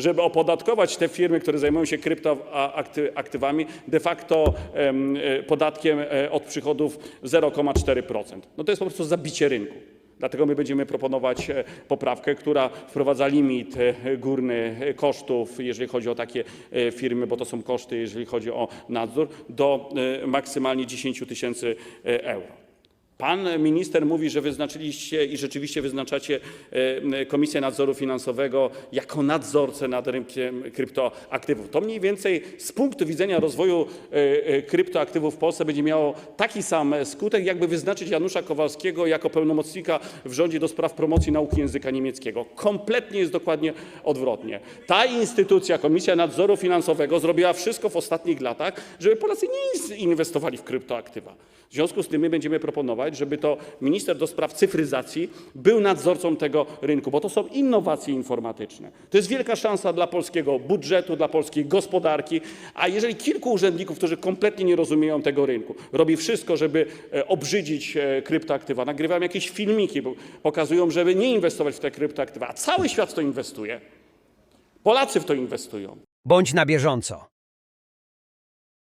żeby opodatkować te firmy, które zajmują się kryptoaktywami, de facto e, podatkiem e, od przychodów 0,4%. No to jest po prostu zabicie rynku. Dlatego my będziemy proponować e, poprawkę, która wprowadza limit górny kosztów, jeżeli chodzi o takie firmy, bo to są koszty, jeżeli chodzi o nadzór, do maksymalnie 10 tysięcy euro. Pan minister mówi, że wyznaczyliście i rzeczywiście wyznaczacie Komisję Nadzoru Finansowego jako nadzorcę nad rynkiem kryptoaktywów. To mniej więcej z punktu widzenia rozwoju e, e, kryptoaktywów w Polsce będzie miało taki sam skutek, jakby wyznaczyć Janusza Kowalskiego jako pełnomocnika w rządzie do spraw promocji nauki języka niemieckiego. Kompletnie jest dokładnie odwrotnie. Ta instytucja, Komisja Nadzoru Finansowego, zrobiła wszystko w ostatnich latach, żeby Polacy nie inwestowali w kryptoaktywa. W związku z tym my będziemy proponować, żeby to minister do spraw cyfryzacji był nadzorcą tego rynku, bo to są innowacje informatyczne. To jest wielka szansa dla polskiego budżetu, dla polskiej gospodarki, a jeżeli kilku urzędników, którzy kompletnie nie rozumieją tego rynku, robi wszystko, żeby e, obrzydzić e, kryptoaktywa, nagrywają jakieś filmiki, pokazują, żeby nie inwestować w te kryptoaktywa, a cały świat w to inwestuje. Polacy w to inwestują. Bądź na bieżąco.